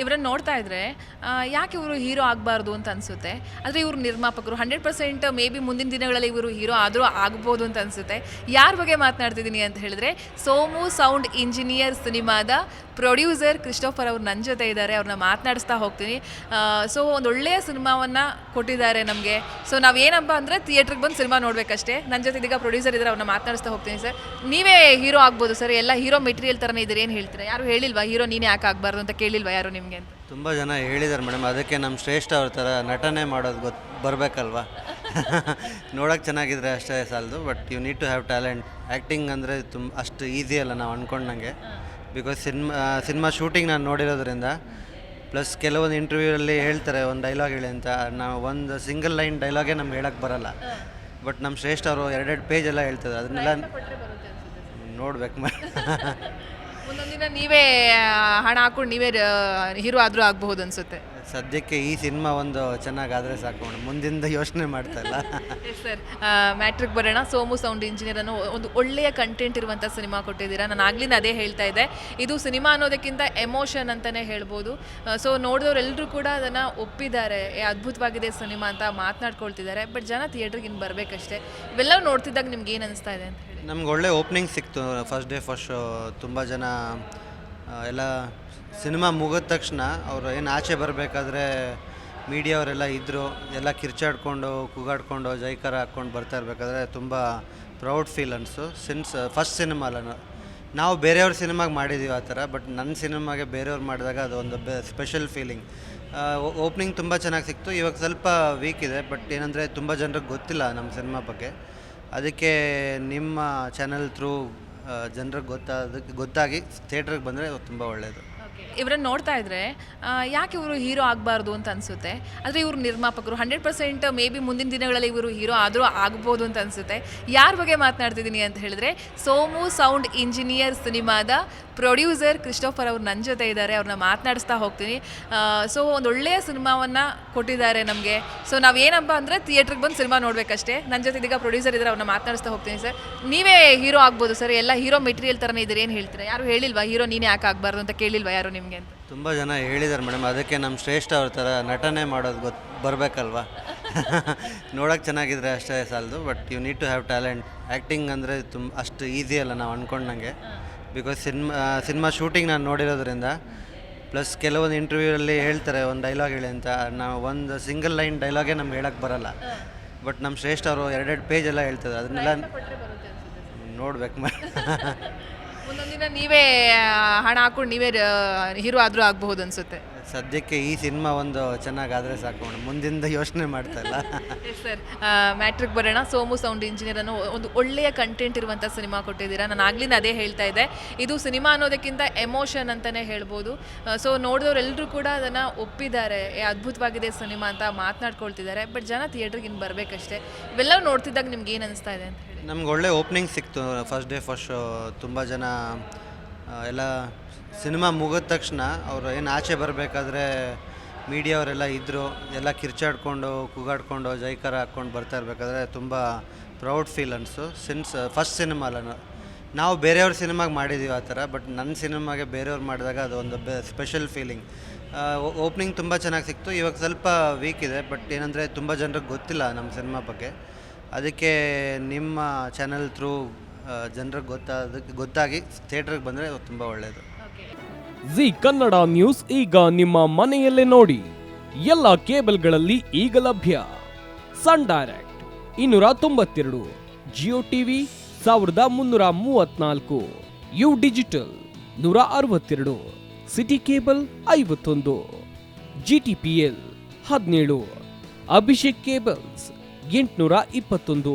ಇವ್ರನ್ನ ನೋಡ್ತಾ ಇದ್ರೆ ಯಾಕೆ ಇವರು ಹೀರೋ ಆಗಬಾರ್ದು ಅಂತ ಅನ್ಸುತ್ತೆ? ಆದರೆ ಇವರು ನಿರ್ಮಾಪಕರು ಹಂಡ್ರೆಡ್ ಪರ್ಸೆಂಟ್ ಮೇ ಬಿ ಮುಂದಿನ ದಿನಗಳಲ್ಲಿ ಇವರು ಹೀರೋ ಆದರೂ ಆಗ್ಬೋದು ಅಂತ ಅನ್ಸುತ್ತೆ. ಯಾರ ಬಗ್ಗೆ ಮಾತನಾಡ್ತಿದ್ದೀನಿ ಅಂತ ಹೇಳಿದ್ರೆ, ಸೋಮು ಸೌಂಡ್ ಇಂಜಿನಿಯರ್ ಸಿನಿಮಾದ ಪ್ರೊಡ್ಯೂಸರ್ ಕ್ರಿಸ್ಟೋಫರ್ ಅವ್ರು ನನ್ನ ಜೊತೆ ಇದ್ದಾರೆ ಅವ್ರನ್ನ ಮಾತನಾಡಿಸ್ತಾ ಹೋಗ್ತೀನಿ. ಸೊ ಒಂದು ಒಳ್ಳೆಯ ಸಿನಿಮಾವನ್ನು ಕೊಟ್ಟಿದ್ದಾರೆ ನಮಗೆ. ಸೊ ನಾವೇನಪ್ಪ ಅಂದರೆ ಥಿಯೇಟ್ರಿಗೆ ಬಂದು ಸಿನಿಮಾ ನೋಡಬೇಕಷ್ಟೇ. ನನ್ನ ಜೊತೆ ಇದೀಗ ಪ್ರೊಡ್ಯೂಸರ್ ಇದ್ದಾರೆ ಅವ್ರನ್ನ ಮಾತನಾಡಿಸ್ತಾ ಹೋಗ್ತೀನಿ ಸರ್. ನೀವೇ ಹೀರೋ ಆಗ್ಬೋದು ಸರ್. ಎಲ್ಲ ಹೀರೋ ಮೆಟೀರಿಯಲ್ ಥರನೇ ಇದ್ದಾರೆ. ಏನು ಹೇಳ್ತೀರಾ? ಯಾರು ಹೇಳಿಲ್ವಾ? ಹೀರೋ ನೀನೇ ಯಾಕೆ ಆಗಬಾರ್ದು ಅಂತ ಕೇಳಿಲ್ವಾ ಯಾರು ಅಂತ? ತುಂಬ ಜನ ಹೇಳಿದ್ದಾರೆ ಮೇಡಮ್ ಅದಕ್ಕೆ ನಮ್ಮ ಶ್ರೇಷ್ಠ ಅವ್ರ ಥರ ನಟನೆ ಮಾಡೋದು ಗೊತ್ತು ಬರಬೇಕಲ್ವಾ? ನೋಡೋಕೆ ಚೆನ್ನಾಗಿದ್ರೆ ಅಷ್ಟೇ ಸಾಲದು but you need to have talent acting ಅಂದರೆ ತುಂಬ ಅಷ್ಟು ಈಸಿ ಅಲ್ಲ ನಾವು ಅಂದ್ಕೊಂಡಂಗೆ ಬಿಕಾಸ್ ಸಿನಿಮಾ ಸಿನಿಮಾ ಶೂಟಿಂಗ್ ನಾನು ನೋಡಿರೋದ್ರಿಂದ ಪ್ಲಸ್ ಕೆಲವೊಂದು ಇಂಟರ್ವ್ಯೂರಲ್ಲಿ ಹೇಳ್ತಾರೆ ಒಂದು ಡೈಲಾಗ್ ಹೇಳಿ ಅಂತ ನಾವು ಒಂದು ಸಿಂಗಲ್ ಲೈನ್ ಡೈಲಾಗೇ ನಮ್ಗೆ ಹೇಳೋಕ್ಕೆ ಬರಲ್ಲ. ಬಟ್ ನಮ್ಮ ಶ್ರೇಷ್ಠ ಅವರು ಎರಡೆರಡು ಪೇಜ್ ಎಲ್ಲ ಹೇಳ್ತಾರೆ ಅದನ್ನೆಲ್ಲ ನೋಡ್ಬೇಕು ಮ ಮುಂದೊಂದಿನ ನೀವೇ ಹಣ ಹಾಕೊಂಡು ನೀವೇ ಹೀರೋ ಆದರೂ ಆಗಬಹುದು ಅನ್ಸುತ್ತೆ. ಸದ್ಯಕ್ಕೆ ಈ ಸಿನಿಮಾ ಒಂದು ಚೆನ್ನಾಗಾದರೆ ಸಾಕು ಮುಂದಿಂದ ಯೋಚನೆ ಮಾಡ್ತಾ ಇಲ್ಲ. ಸರ್ ಮ್ಯಾಟ್ರಿಕ್ ಬರೋಣ. ಸೋಮು ಸೌಂಡ್ ಇಂಜಿನಿಯರ್ ಅನ್ನೋ ಒಂದು ಒಳ್ಳೆಯ ಕಂಟೆಂಟ್ ಇರುವಂಥ ಸಿನಿಮಾ ಕೊಟ್ಟಿದ್ದೀರಾ. ನಾನು ಆಗ್ಲಿಂದ ಅದೇ ಹೇಳ್ತಾ ಇದ್ದೆ. ಇದು ಸಿನಿಮಾ ಅನ್ನೋದಕ್ಕಿಂತ ಎಮೋಷನ್ ಅಂತಲೇ ಹೇಳ್ಬೋದು. ಸೊ ನೋಡಿದವರೆಲ್ಲರೂ ಕೂಡ ಅದನ್ನು ಒಪ್ಪಿದ್ದಾರೆ. ಏ ಅದ್ಭುತವಾಗಿದೆ ಸಿನಿಮಾ ಅಂತ ಮಾತನಾಡ್ಕೊಳ್ತಿದ್ದಾರೆ. ಬಟ್ ಜನ ಥಿಯೇಟ್ರಿಗೆ ಇನ್ನು ಬರಬೇಕಷ್ಟೇ. ಇವೆಲ್ಲವೂ ನೋಡ್ತಿದ್ದಾಗ ನಿಮ್ಗೆ ಏನು ಅನಿಸ್ತಾ ಇದೆ ಅಂತ ನಮ್ಗೆ ಒಳ್ಳೆ ಓಪನಿಂಗ್ ಸಿಕ್ತು ಫಸ್ಟ್ ಡೇ ಫಸ್ಟ್ ಶೋ ತುಂಬ ಜನ ಎಲ್ಲ ಸಿನಿಮಾ ಮುಗಿದ ತಕ್ಷಣ ಅವರು ಏನು ಆಚೆ ಬರಬೇಕಾದ್ರೆ ಮೀಡಿಯಾವರೆಲ್ಲ ಇದ್ದರು ಎಲ್ಲ ಕಿರ್ಚಾಡ್ಕೊಂಡು, ಕೂಗಾಡ್ಕೊಂಡು, ಜೈಕಾರ ಹಾಕ್ಕೊಂಡು ಬರ್ತಾ ಇರಬೇಕಾದ್ರೆ ತುಂಬ ಪ್ರೌಡ್ ಫೀಲ್ ಅನಿಸು. ಸಿನ್ಸ್ ಫಸ್ಟ್ ಸಿನಿಮಾ ಅಲ್ಲ ನಾವು ಬೇರೆಯವ್ರ ಸಿನಿಮಾಗೆ ಮಾಡಿದ್ದೀವಿ ಆ ಥರ ಬಟ್ ನನ್ನ ಸಿನಿಮಾಗೆ ಬೇರೆಯವ್ರು ಮಾಡಿದಾಗ ಅದು ಒಂದು ಬೆ ಸ್ಪೆಷಲ್ ಫೀಲಿಂಗ್ ಓಪನಿಂಗ್ ತುಂಬ ಚೆನ್ನಾಗಿ ಸಿಕ್ತು. ಇವಾಗ ಸ್ವಲ್ಪ ವೀಕ್ ಇದೆ ಬಟ್ ಏನಂದರೆ ತುಂಬ ಜನರಿಗೆ ಗೊತ್ತಿಲ್ಲ ನಮ್ಮ ಸಿನಿಮಾ ಬಗ್ಗೆ. ಅದಕ್ಕೆ ನಿಮ್ಮ ಚಾನಲ್ ಥ್ರೂ ಜನರಿಗೆ ಗೊತ್ತಾದಕ್ಕೆ ಗೊತ್ತಾಗಿ ಥಿಯೇಟ್ರಿಗೆ ಬಂದರೆ ತುಂಬ ಒಳ್ಳೆಯದು ಇವರನ್ನು ನೋಡ್ತಾ ಇದ್ರೆ ಯಾಕೆ ಇವರು ಹೀರೋ ಆಗಬಾರ್ದು ಅಂತ ಅನಿಸುತ್ತೆ? ಆದರೆ ಇವರು ನಿರ್ಮಾಪಕರು ಹಂಡ್ರೆಡ್ ಪರ್ಸೆಂಟ್ ಮೇ ಬಿ ಮುಂದಿನ ದಿನಗಳಲ್ಲಿ ಇವರು ಹೀರೋ ಆದರೂ ಆಗ್ಬೋದು ಅಂತ ಅನಿಸುತ್ತೆ. ಯಾರ ಬಗ್ಗೆ ಮಾತನಾಡ್ತಿದ್ದೀನಿ ಅಂತ ಹೇಳಿದ್ರೆ, ಸೋಮು ಸೌಂಡ್ ಇಂಜಿನಿಯರ್ ಸಿನಿಮಾದ ಪ್ರೊಡ್ಯೂಸರ್ ಕ್ರಿಸ್ಟೋಫರ್ ಅವ್ರು ನನ್ನ ಜೊತೆ ಇದ್ದಾರೆ ಅವ್ರನ್ನ ಮಾತನಾಡಿಸ್ತಾ ಹೋಗ್ತೀನಿ. ಸೊ ಒಂದು ಒಳ್ಳೆಯ ಸಿನಿಮಾವನ್ನು ಕೊಟ್ಟಿದ್ದಾರೆ ನಮಗೆ. ಸೊ ನಾವೇನಪ್ಪ ಅಂದರೆ ಥಿಯೇಟ್ರಿಗೆ ಬಂದು ಸಿನಿಮಾ ನೋಡಬೇಕಷ್ಟೇ. ನನ್ನ ಜೊತೆ ಇದೀಗ ಪ್ರೊಡ್ಯೂಸರ್ ಇದ್ದಾರೆ ಅವ್ರನ್ನ ಮಾತನಾಡಿಸ್ತಾ ಹೋಗ್ತೀನಿ ಸರ್. ನೀವೇ ಹೀರೋ ಆಗ್ಬೋದು ಸರ್. ಎಲ್ಲ ಹೀರೋ ಮೆಟೀರಿಯಲ್ ಥರನೇ ಇದ್ದೀರಿ. ಏನು ಹೇಳ್ತೀರಾ? ಯಾರು ಹೇಳಿಲ್ವಾ? ಹೀರೋ ನೀನೇ ಯಾಕೆ ಆಗಬಾರ್ದು ಅಂತ ಕೇಳಿಲ್ವಾ ಯಾರು ನಿಮಗೆ ಅಂತ? ತುಂಬ ಜನ ಹೇಳಿದ್ದಾರೆ ಮೇಡಮ್. ಅದಕ್ಕೆ ನಮ್ಮ ಶ್ರೇಷ್ಠ ಅವ್ರ ಥರ ನಟನೆ ಮಾಡೋದು ಗೊತ್ತು ಬರಬೇಕಲ್ವಾ? ನೋಡೋಕೆ ಚೆನ್ನಾಗಿದ್ರೆ ಅಷ್ಟೇ ಸಾಲದು but you need to have talent acting ಅಂದರೆ ತುಂಬ ಅಷ್ಟು ಈಸಿ ಅಲ್ಲ ನಾವು ಅಂದ್ಕೊಂಡಂಗೆ ಬಿಕಾಸ್ ಸಿನಿಮಾ ಸಿನಿಮಾ ಶೂಟಿಂಗ್ ನಾನು ನೋಡಿರೋದ್ರಿಂದ ಪ್ಲಸ್ ಕೆಲವೊಂದು ಇಂಟರ್ವ್ಯೂವಲ್ಲಿ ಹೇಳ್ತಾರೆ ಒಂದು ಡೈಲಾಗ್ ಹೇಳಿ ಅಂತ. ನಾವು ಒಂದು ಸಿಂಗಲ್ ಲೈನ್ ಡೈಲಾಗೇ ನಮ್ಗೆ ಹೇಳೋಕ್ಕೆ ಬರಲ್ಲ. ಬಟ್ ನಮ್ಮ ಶ್ರೇಷ್ಠ ಅವರು ಎರಡೆರಡು ಪೇಜ್ ಎಲ್ಲ ಹೇಳ್ತಾರೆ ಅದನ್ನೆಲ್ಲ ನೋಡ್ಬೇಕು ಮ ಒಂದೊಂದಿನ ನೀವೇ ಹಣ ಹಾಕೊಂಡು ನೀವೇ ಹೀರೋ ಆದರೂ ಆಗಬಹುದು ಅನ್ಸುತ್ತೆ. ಸದ್ಯಕ್ಕೆ ಈ ಸಿನಿಮಾ ಒಂದು ಚೆನ್ನಾಗಾದರೆ ಸಾಕು ಮೇಡಮ್. ಮುಂದಿಂದ ಯೋಚನೆ ಮಾಡ್ತಾ ಇಲ್ಲ. ಸರ್ ಮ್ಯಾಟ್ರಿಕ್ ಬರೋಣ. ಸೋಮು ಸೌಂಡ್ ಇಂಜಿನಿಯರ್ ಅನ್ನು ಒಂದು ಒಳ್ಳೆಯ ಕಂಟೆಂಟ್ ಇರುವಂಥ ಸಿನಿಮಾ ಕೊಟ್ಟಿದ್ದೀರಾ. ನಾನು ಆಗ್ಲಿಂದ ಅದೇ ಹೇಳ್ತಾ ಇದ್ದೆ. ಇದು ಸಿನಿಮಾ ಅನ್ನೋದಕ್ಕಿಂತ ಎಮೋಷನ್ ಅಂತಲೇ ಹೇಳ್ಬೋದು. ಸೊ ನೋಡಿದವರೆಲ್ಲರೂ ಕೂಡ ಅದನ್ನು ಒಪ್ಪಿದ್ದಾರೆ. ಅದ್ಭುತವಾಗಿದೆ ಸಿನಿಮಾ ಅಂತ ಮಾತನಾಡ್ಕೊಳ್ತಿದ್ದಾರೆ. ಬಟ್ ಜನ ಥಿಯೇಟ್ರಿಗೆ ಇನ್ನು ಬರಬೇಕಷ್ಟೇ. ಇವೆಲ್ಲ ನೋಡ್ತಿದ್ದಾಗ ನಿಮ್ಗೆ ಏನು ಅನಿಸ್ತಾ ಇದೆ ಅಂತ ಹೇಳಿ. ನಮ್ಗೆ ಒಳ್ಳೆ ಓಪನಿಂಗ್ ಸಿಕ್ತು. ಫಸ್ಟ್ ಡೇ ಫಸ್ಟ್ ಶೋ ತುಂಬ ಜನ ಎಲ್ಲ ಸಿನಿಮಾ ಮುಗಿದ ತಕ್ಷಣ ಅವರು ಏನು ಆಚೆ ಬರಬೇಕಾದ್ರೆ ಮೀಡಿಯಾವರೆಲ್ಲ ಇದ್ದರು ಎಲ್ಲ ಕಿರ್ಚಾಡ್ಕೊಂಡು, ಕೂಗಾಡ್ಕೊಂಡು, ಜೈಕಾರ ಹಾಕ್ಕೊಂಡು ಬರ್ತಾ ಇರಬೇಕಾದ್ರೆ ತುಂಬ ಪ್ರೌಡ್ ಫೀಲ್ ಅನಿಸು. ಸಿನ್ಸ್ ಫಸ್ಟ್ ಸಿನಿಮಾ ಅಲ್ಲ ನಾವು ಬೇರೆಯವ್ರ ಸಿನಿಮಾಗೆ ಮಾಡಿದ್ದೀವಿ ಆ ಥರ ಬಟ್ ನನ್ನ ಸಿನಿಮಾಗೆ ಬೇರೆಯವ್ರು ಮಾಡಿದಾಗ ಅದು ಒಂದು ಬೆ ಸ್ಪೆಷಲ್ ಫೀಲಿಂಗ್ ಓಪನಿಂಗ್ ತುಂಬ ಚೆನ್ನಾಗಿ ಸಿಕ್ತು. ಇವಾಗ ಸ್ವಲ್ಪ ವೀಕ್ ಇದೆ ಬಟ್ ಏನಂದರೆ ತುಂಬ ಜನರಿಗೆ ಗೊತ್ತಿಲ್ಲ ನಮ್ಮ ಸಿನಿಮಾ ಬಗ್ಗೆ. ಅದಕ್ಕೆ ನಿಮ್ಮ ಚಾನಲ್ ಥ್ರೂ ಜನರಿಗೆ ಗೊತ್ತಾದಕ್ಕೆ ಗೊತ್ತಾಗಿ ಥಿಯೇಟ್ರಿಗೆ ಬಂದರೆ ತುಂಬ ಒಳ್ಳೆಯದು ಜಿ ಕನ್ನಡ ನ್ಯೂಸ್ ಈಗ ನಿಮ್ಮ ಮನೆಯಲ್ಲೇ ನೋಡಿ. ಎಲ್ಲ ಕೇಬಲ್ಗಳಲ್ಲಿ ಈಗ ಲಭ್ಯ. ಸನ್ ಡೈರೆಕ್ಟ್ ಇನ್ನೂರ ತೊಂಬತ್ತೆರಡು ಜಿಯೋ ಟಿವಿ ಸಾವಿರದ ಮುನ್ನೂರ ಮೂವತ್ನಾಲ್ಕು ಯು ಡಿಜಿಟಲ್ ನೂರ ಅರವತ್ತೆರಡು ಸಿಟಿ ಕೇಬಲ್ ಐವತ್ತೊಂದು ಜಿ ಟಿ ಪಿ ಎಲ್ ಹದಿನೇಳು ಅಭಿಷೇಕ್ ಕೇಬಲ್ಸ್ ಎಂಟುನೂರ ಇಪ್ಪತ್ತೊಂದು.